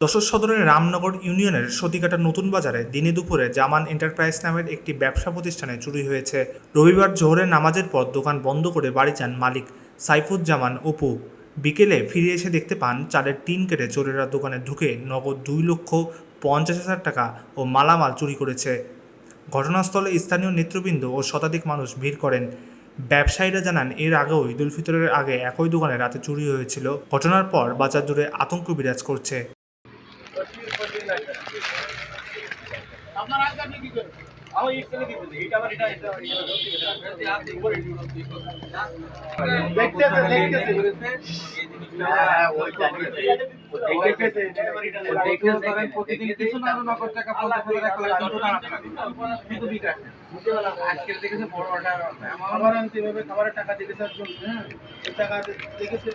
যশোর সদরের রামনগর ইউনিয়নের সতিকাটা নতুন বাজারে দিনে দুপুরে জামান এন্টারপ্রাইজ নামের একটি ব্যবসা প্রতিষ্ঠানে চুরি হয়েছে। রবিবার জোহরের নামাজের পর দোকান বন্ধ করে বাড়ি যান মালিক সাইফুজ্জামান অপু। বিকেলে ফিরে এসে দেখতে পান চালের টিন কেটে চোরেরা দোকানে ঢুকে নগদ দুই লক্ষ পঞ্চাশ হাজার টাকা ও মালামাল চুরি করেছে। ঘটনাস্থলে স্থানীয় নেতৃবৃন্দ ও শতাধিক মানুষ ভিড় করেন ব্যবসায়ীরা জানান এর আগেও ঈদুল ফিতরের আগে একই দোকানে রাতে চুরি হয়েছিল ঘটনার পর বাজার জুড়ে আতঙ্ক বিরাজ করছে খাবারের টাকা দেখেছে একজন হ্যাঁ টাকা দেখেছে